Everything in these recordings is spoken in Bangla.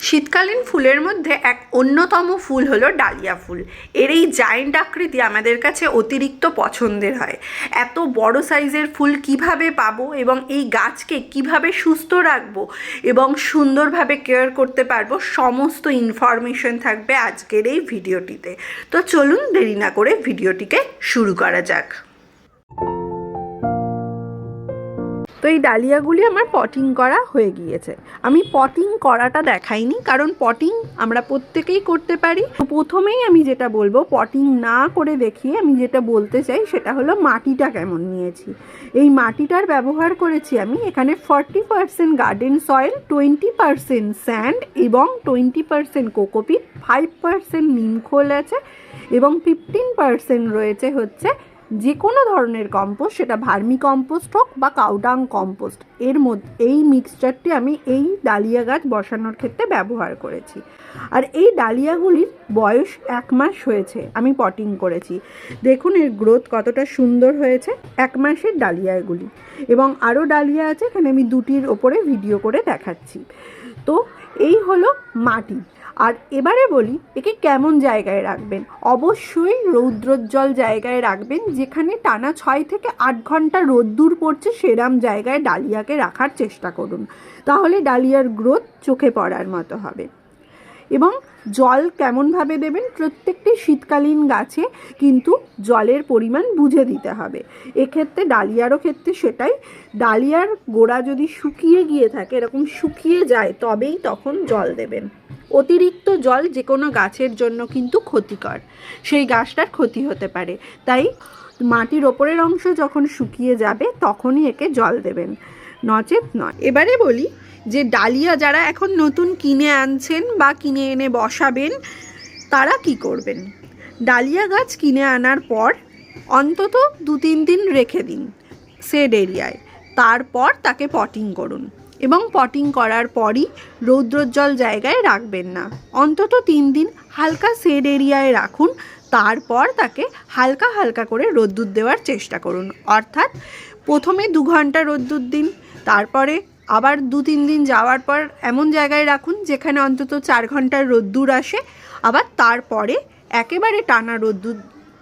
শীতকালীন ফুলের মধ্যে এক অন্যতম ফুল হলো ডালিয়া ফুল। এর এই জায়েন্ট আকৃতি আমাদের কাছে অতিরিক্ত পছন্দের হয়। এত বড় সাইজের ফুল কীভাবে পাবো এবং এই গাছকে কীভাবে সুস্থ রাখব এবং সুন্দরভাবে কেয়ার করতে পারব সমস্ত ইনফরমেশন থাকবে আজকের এই ভিডিওটিতে তো চলুন দেরি না করে ভিডিওটিকে শুরু করা যাক। তো এই ডালিয়াগুলি আমার পটিং করা হয়ে গিয়েছে। আমি পটিং করাটা দেখাইনি, কারণ পটিং আমরা প্রত্যেকেই করতে পারি। প্রথমেই আমি যেটা বলব পটিং না করে দেখিয়ে আমি যেটা বলতে চাই, সেটা হলো মাটিটা কেমন নিয়েছি। এই মাটিটার ব্যবহার করেছি আমি এখানে forty percent garden soil twenty percent sand এবং twenty percent cocopeat five percent নিমখোল আছে এবং ফিফটিন পার্সেন্ট রয়েছে হচ্ছে যে কোনো ধরনের কম্পোস্ট সেটা ভার্মি কম্পোস্ট হোক বা কাউডাং কম্পোস্ট এর মধ্যে, এই মিক্সচারটি আমি এই ডালিয়া গাছ বসানোর ক্ষেত্রে ব্যবহার করেছি। আর এই ডালিয়াগুলির বয়স এক মাস হয়েছে, আমি পটিং করেছি। দেখুন এর গ্রোথ কতটা সুন্দর হয়েছে, এক মাসের ডালিয়াগুলি। এবং আরও ডালিয়া আছে, এখানে আমি দুটির ওপরে ভিডিও করে দেখাচ্ছি। তো এই হলো মাটি। আর এবারে বলি, একে কেমন জায়গায় রাখবেন? অবশ্যই রৌদ্রোজ্জ্বল জায়গায় রাখবেন, যেখানে টানা ছয় থেকে আট ঘণ্টা রোদ্দুর পড়ছে, সেরাম জায়গায় ডালিয়াকে রাখার চেষ্টা করুন। তাহলে ডালিয়ার গ্রোথ চোখে পড়ার মতো হবে। এবং জল কেমনভাবে দেবেন? প্রত্যেকটি শীতকালীন গাছে কিন্তু জলের পরিমাণ বুঝে দিতে হবে। এক্ষেত্রে ডালিয়ারও ক্ষেত্রে সেটাই, ডালিয়ার গোড়া যদি শুকিয়ে গিয়ে থাকে, এরকম শুকিয়ে যায়, তবেই তখন জল দেবেন। অতিরিক্ত জল যে কোনো গাছের জন্য কিন্তু ক্ষতিকর। সেই গাছটার ক্ষতি হতে পারে। তাই মাটির ওপরের অংশ যখন শুকিয়ে যাবে, তখনই একে জল দেবেন। নচেত নয়। এবারে বলি যে ডালিয়া যারা এখন নতুন কিনে আনছেন বা কিনে এনে বসাবেন, তারা কি করবেন? ডালিয়া গাছ কিনে আনার পর অন্তত দু তিন দিন রেখে দিন সেড এরিয়ায় তারপর তাকে পটিং করুন। এবং পটিং করার পরই রৌদ্রোজ্জ্বল জায়গায় রাখবেন না। অন্তত তিন দিন হালকা সেড এরিয়ায় রাখুন, তারপর তাকে হালকা হালকা করে রোদ্দুর দেওয়ার চেষ্টা করুন। অর্থাৎ প্রথমে দু ঘণ্টা রোদ্দুর দিন, তারপরে আবার দু তিন দিন যাওয়ার পর এমন জায়গায় রাখুন যেখানে অন্তত চার ঘণ্টার রোদ্দুর আসে। আবার তারপরে একেবারে টানা রোদ্দুর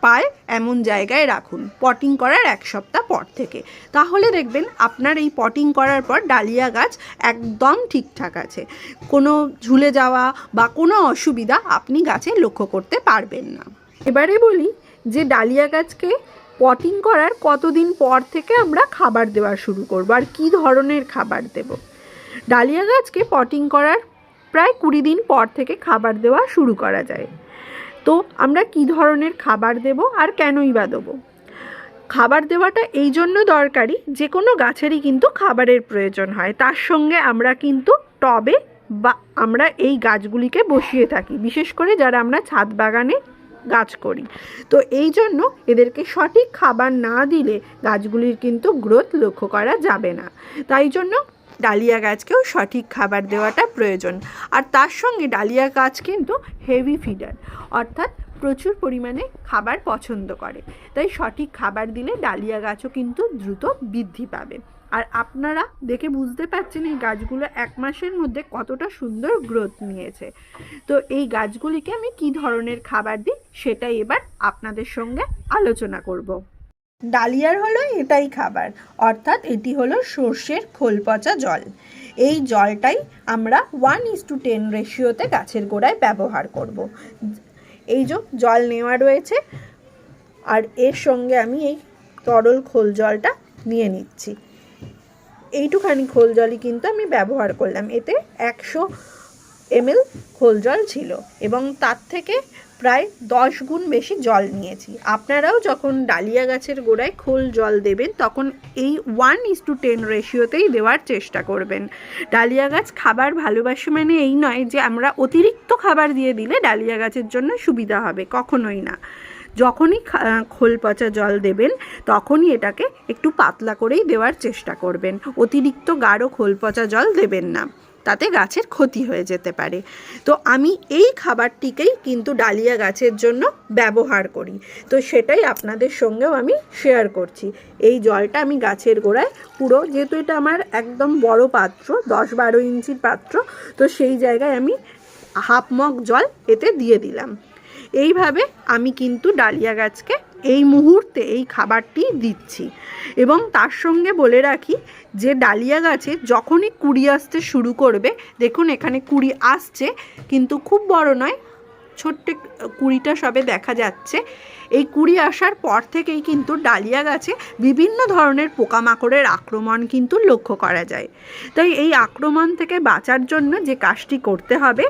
পায় এমন জায়গায় রাখুন পটিং করার এক সপ্তাহ পর থেকে। তাহলে দেখবেন আপনার এই পটিং করার পর ডালিয়া গাছ একদম ঠিকঠাক আছে। কোনো ঝুলে যাওয়া বা কোনো অসুবিধা আপনি গাছে লক্ষ্য করতে পারবেন না। এবারে বলি যে ডালিয়া গাছকে পটিং করার কতদিন পর থেকে আমরা খাবার দেওয়া শুরু করব আর কী ধরনের খাবার দেব? ডালিয়া গাছকে পটিং করার প্রায় কুড়ি দিন পর থেকে খাবার দেওয়া শুরু করা যায়। তো আমরা কি ধরনের খাবার দেব আর কেনই বা দেবো? খাবার দেওয়াটা এই জন্য দরকারি, যে কোনো গাছেরই কিন্তু খাবারের প্রয়োজন হয়। তার সঙ্গে আমরা কিন্তু টবে বা আমরা এই গাছগুলিকে বসিয়ে থাকি, বিশেষ করে যারা আমরা ছাদ বাগানে গাছ করি। তো এই জন্য এদেরকে সঠিক খাবার না দিলে গাছগুলির কিন্তু গ্রোথ লক্ষ্য করা যাবে না। তাই জন্য ডালিয়া গাছকেও সঠিক খাবার দেওয়াটা প্রয়োজন। আর তার সঙ্গে ডালিয়া গাছ কিন্তু হেভি ফিডার অর্থাৎ প্রচুর পরিমাণে খাবার পছন্দ করে। তাই সঠিক খাবার দিলে ডালিয়া গাছও কিন্তু দ্রুত বৃদ্ধি পাবে। আর আপনারা দেখে বুঝতে পারছেন এই গাছগুলো এক মাসের মধ্যে কতটা সুন্দর গ্রোথ নিয়েছে। তো এই গাছগুলিকে আমি কি ধরনের খাবার দিই সেটাই এবার আপনাদের সঙ্গে আলোচনা করব। ডালিয়ার হলো এটাই খাবার, অর্থাৎ এটি হলো সর্ষের খোল পচা জল। এই জলটাই আমরা ওয়ান ইস টু টেন রেশিওতে গাছের গোড়ায় ব্যবহার করব। এই যে জল নেওয়া রয়েছে, আর এর সঙ্গে আমি এই তরল খোল জলটা নিয়ে নিচ্ছি। এইটুখানি খোল জলই কিন্তু আমি ব্যবহার করলাম, এতে একশো এমএল খোল জল ছিল এবং তার থেকে প্রায় দশ গুণ বেশি জল নিয়েছি। আপনারাও যখন ডালিয়া গাছের গোড়ায় খোল জল দেবেন, তখন এই ওয়ান ইস টু টেন রেশিওতেই দেওয়ার চেষ্টা করবেন। ডালিয়া গাছ খাবার ভালোবাসে মানে এই নয় যে আমরা অতিরিক্ত খাবার দিয়ে দিলে ডালিয়া গাছের জন্য সুবিধা হবে, কখনোই না। যখনই খোল পচা জল দেবেন, তখনই এটাকে একটু পাতলা করেই দেওয়ার চেষ্টা করবেন। অতিরিক্ত গাঢ় খোল পচা জল দেবেন না। তাতে গাছের ক্ষতি হয়ে যেতে পারে। তো আমি এই খাবারটিকেই কিন্তু ডালিয়া গাছের জন্য ব্যবহার করি। তো সেটাই আপনাদের সঙ্গেও আমি শেয়ার করছি। এই জলটা আমি গাছের গোড়ায় পুরো, যেহেতু এটা আমার একদম বড় পাত্র, দশ বারো ইঞ্চির পাত্র, তো সেই জায়গায় আমি হাফ মগ জল এতে দিয়ে দিলাম। এইভাবে আমি কিন্তু ডালিয়া গাছকে এই মুহূর্তে এই খাবারটি দিচ্ছি। এবং তার সঙ্গে বলে রাখি যে ডালিয়া গাছে যখনই কুড়ি আসতে শুরু করবে, দেখুন এখানে কুড়ি আসছে, কিন্তু খুব বড় নয়, ছোট্ট কুড়িটা সবে দেখা যাচ্ছে। এই কুড়ি আসার পর থেকেই কিন্তু ডালিয়া গাছে বিভিন্ন ধরনের পোকামাকড়ের আক্রমণ কিন্তু লক্ষ্য করা যায়। তাই এই আক্রমণ থেকে বাঁচার জন্য যে কাজটি করতে হবে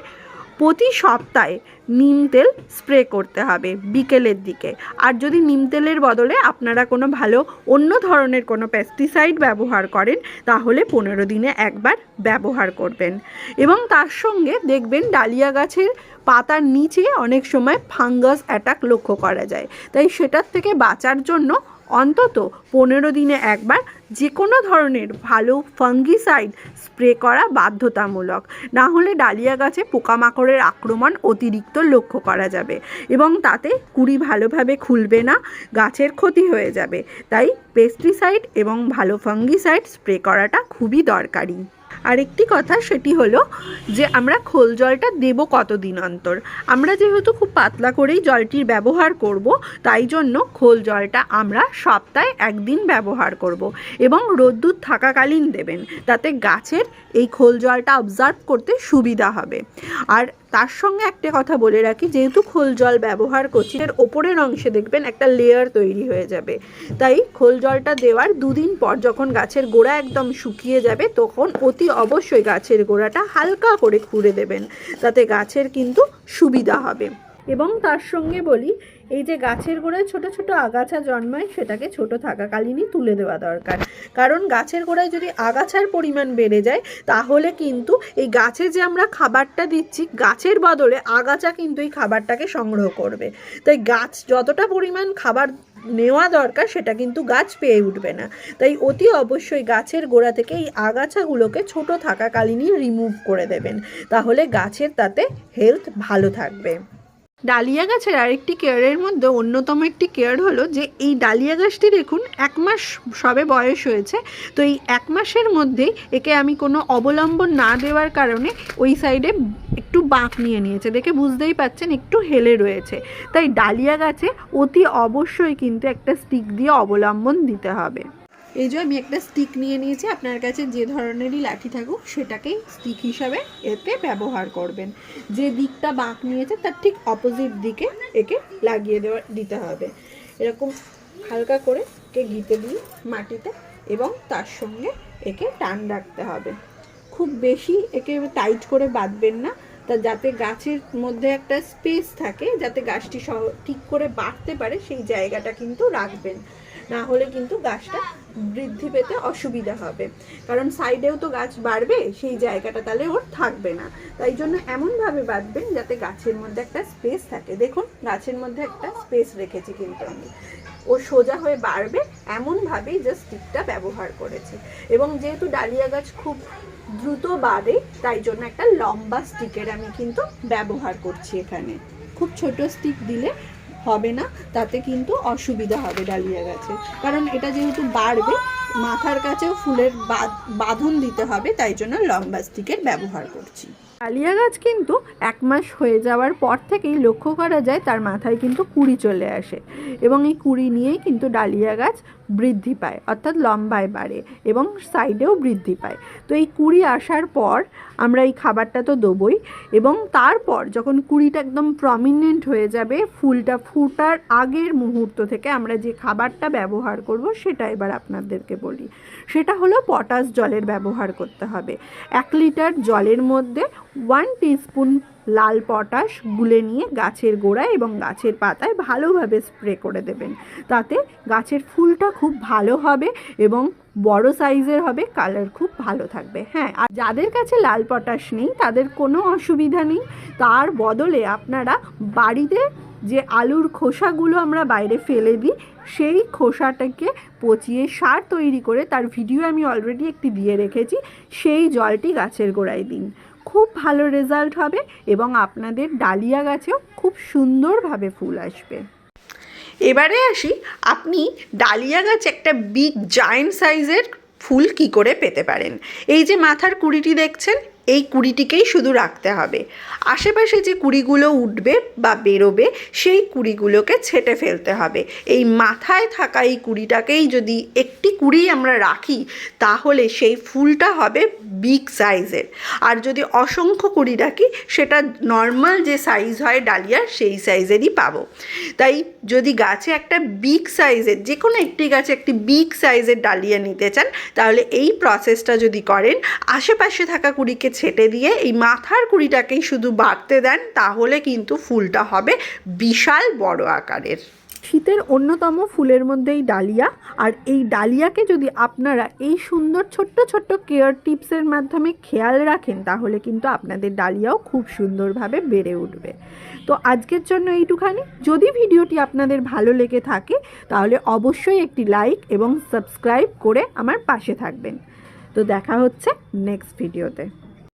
প্রতি সপ্তাহে নিম তেল স্প্রে করতে হবে বিকেলের দিকে। আর যদি নিম তেলের বদলে আপনারা কোনো ভালো অন্য ধরনের কোনো পেস্টিসাইড ব্যবহার করেন, তাহলে পনেরো দিনে একবার ব্যবহার করবেন। এবং তার সঙ্গে দেখবেন ডালিয়া গাছের পাতার নিচে অনেক সময় ফাঙ্গাস অ্যাটাক লক্ষ্য করা যায়। তাই সেটার থেকে বাঁচার জন্য অন্তত পনেরো দিনে একবার যে কোনো ধরনের ভালো ফাঙ্গিসাইড স্প্রে করা বাধ্যতামূলক। না হলে ডালিয়া গাছে পোকামাকড়ের আক্রমণ অতিরিক্ত লক্ষ্য করা যাবে এবং তাতে কুড়ি ভালোভাবে খুলবে না, গাছের ক্ষতি হয়ে যাবে। তাই পেস্টিসাইড এবং ভালো ফাঙ্গিসাইড স্প্রে করাটা খুবই দরকারি। আরেকটি কথা সেটি হলো যে আমরা খোল জলটা দেব কতদিন অন্তর? আমরা যেহেতু খুব পাতলা করেই জলটির ব্যবহার করব, তাই জন্য খোল জলটা আমরা সপ্তাহে একদিন ব্যবহার করব এবং রোদ্দুর থাকাকালীন দেবেন, তাতে গাছের এই খোল জলটা অবজার্ভ করতে সুবিধা হবে। আর তার সঙ্গে একটা কথা বলে রাখি, যেহেতু খোল জল ব্যবহার করছি, এর ওপরের অংশে দেখবেন একটা লেয়ার তৈরি হয়ে যাবে। তাই খোল জলটা দেওয়ার দুদিন পর যখন গাছের গোড়া একদম শুকিয়ে যাবে, তখন অতি অবশ্যই গাছের গোড়াটা হালকা করে খুঁড়ে দেবেন। তাতে গাছের কিন্তু সুবিধা হবে। এবং তার সঙ্গে বলি, এই যে গাছের গোড়ায় ছোট ছোট আগাছা জন্মায়, সেটাকে ছোট থাকাকালীনই তুলে দেওয়া দরকার। কারণ গাছের গোড়ায় যদি আগাছার পরিমাণ বেড়ে যায়, তাহলে কিন্তু এই গাছে যে আমরা খাবারটা দিচ্ছি, গাছের বদলে আগাছা কিন্তু এই খাবারটাকে সংগ্রহ করবে। তাই গাছ যতটা পরিমাণ খাবার নেওয়া দরকার, সেটা কিন্তু গাছ পেয়ে উঠবে না। তাই অতি অবশ্যই গাছের গোড়া থেকে এই আগাছাগুলোকে ছোট থাকাকালীনই রিমুভ করে দেবেন। তাহলে গাছের তাতে হেলথ ভালো থাকবে। ডালিয়া গাছের আরেকটি কেয়ারের মধ্যে অন্যতম একটি কেয়ার হলো যে এই ডালিয়া গাছটি দেখুন, এক মাস সবে বয়স হয়েছে। তো এই এক মাসের মধ্যেই একে আমি কোনো অবলম্বন না দেওয়ার কারণে ওই সাইডে একটু বাঁক নিয়ে নিয়েছে। দেখে বুঝতেই পাচ্ছেন একটু হেলে রয়েছে। তাই ডালিয়া গাছে অতি অবশ্যই কিন্তু একটা স্টিক দিয়ে অবলম্বন দিতে হবে। এই যে আমি একটা স্টিক নিয়ে নিয়েছি, আপনার কাছে যে ধরনেরই লাঠি থাকুক, সেটাকেই স্টিক হিসাবে এতে ব্যবহার করবেন। যে দিকটা বাঁক নিয়েছে, তার ঠিক অপোজিট দিকে একে লাগিয়ে দেওয়া, দিতে হবে। এরকম হালকা করে একে গিতে দিয়ে মাটিতে এবং তার সঙ্গে একে টান রাখতে হবে। খুব বেশি একে টাইট করে বাঁধবেন না, তা যাতে গাছের মধ্যে একটা স্পেস থাকে, যাতে গাছটি সহ, ঠিক করে বাড়তে পারে, সেই জায়গাটা কিন্তু রাখবেন। না হলে কিন্তু গাছটা বৃদ্ধি পেতে অসুবিধা হবে। কারণ সাইডেও তো গাছ বাড়বে, সেই জায়গাটা তাহলে ওর থাকবে না। তাই জন্য এমনভাবে বাঁধবেন যাতে গাছের মধ্যে একটা স্পেস থাকে। দেখুন, গাছের মধ্যে একটা স্পেস রেখেছি কিন্তু আমি। ও সোজা হয়ে বাড়বে, এমনভাবেই জাস্ট স্টিকটা ব্যবহার করেছে। এবং যেহেতু ডালিয়া গাছ খুব দ্রুত বাড়ে, তাই জন্য একটা লম্বা স্টিকের আমি কিন্তু ব্যবহার করছি এখানে। খুব ছোট স্টিক দিলে হবে না, তাতে কিন্তু অসুবিধা হবে ডালিয়া গাছে। কারণ এটা যেহেতু বাড়বে, মাথার কাছেও ফুলের বাঁধ- বাঁধন দিতে হবে, তাই জন্য লম্বা স্টিকের ব্যবহার করছি। ডালিয়া গাছ কিন্তু এক মাস হয়ে যাওয়ার পর থেকেই লক্ষ্য করা যায় তার মাথায় কিন্তু কুড়ি চলে আসে এবং এই কুড়ি নিয়েই কিন্তু ডালিয়া গাছ বৃদ্ধি পায়, অর্থাৎ লম্বায় বাড়ে এবং সাইডেও বৃদ্ধি পায়। তো এই কুড়ি আসার পর আমরা এই খাবারটা তো দেবই এবং তারপর যখন কুড়িটা একদম প্রমিনেন্ট হয়ে যাবে, ফুলটা ফুটার আগের মুহূর্ত থেকে আমরা যে খাবারটা ব্যবহার করব সেটা এবার আপনাদেরকে বলি। সেটা হলো পটাশ জলের ব্যবহার করতে হবে। এক লিটার জলের মধ্যে ওয়ান টিস্পুন লাল পটাশ গুলে নিয়ে গাছের গোড়ায় এবং গাছের পাতায় ভালোভাবে স্প্রে করে দেবেন। তাতে গাছের ফুলটা খুব ভালো হবে এবং বড় সাইজের হবে কালার খুব ভালো থাকবে। হ্যাঁ আর যাদের কাছে লাল পটাশ নেই, তাদের কোনো অসুবিধা নেই। তার বদলে আপনারা বাড়িতে যে আলুর খোসাগুলো আমরা বাইরে ফেলে দিই, সেই খোসাটাকে পচিয়ে সার তৈরি করে, তার ভিডিও আমি অলরেডি একটি দিয়ে রেখেছি, সেই জলটি গাছের গোড়ায় দিন। খুব ভালো রেজাল্ট হবে এবং আপনাদের ডালিয়া গাছেও খুব সুন্দরভাবে ফুল আসবে। এবারে আসি, আপনি ডালিয়া গাছ একটা বিগ জায়েন্ট সাইজের ফুল কি করে পেতে পারেন? এই যে মাথার কুড়িটি দেখছেন এই কুড়িটিকেই শুধু রাখতে হবে। আশেপাশে যে কুড়িগুলো উঠবে বা বেরোবে, সেই কুড়িগুলোকে ছেটে ফেলতে হবে। এই মাথায় থাকা এই কুড়িটাকেই যদি একটি কুড়ি আমরা রাখি, তাহলে সেই ফুলটা হবে বিগ সাইজের। আর যদি অসংখ্য কুড়ি রাখি, সেটা নর্মাল যে সাইজ হয় ডালিয়ার সেই সাইজেরই পাবো। তাই যদি গাছে একটা বিগ সাইজের যে কোনো একটি গাছে একটি বিগ সাইজের ডালিয়া নিতে চান, তাহলে এই প্রসেসটা যদি করেন, আশেপাশে থাকা কুড়িকে ছেটে দিয়ে এই মাথার কুড়িটাকেই শুধু বাড়তে দেন, তাহলে কিন্তু ফুলটা হবে বিশাল বড় আকারের। শীতের অন্যতম ফুলের মধ্যেই ডালিয়া, আর এই ডালিয়াকে যদি আপনারা এই সুন্দর ছোট্ট ছোট্ট কেয়ার টিপসের মাধ্যমে খেয়াল রাখেন, তাহলে কিন্তু আপনাদের ডালিয়াও খুব সুন্দরভাবে বেড়ে উঠবে। তো আজকের জন্য এইটুখানি। যদি ভিডিওটি আপনাদের ভালো লেগে থাকে, তাহলে অবশ্যই একটি লাইক এবং সাবস্ক্রাইব করে আমার পাশে থাকবেন। তো দেখা হচ্ছে নেক্সট ভিডিওতে।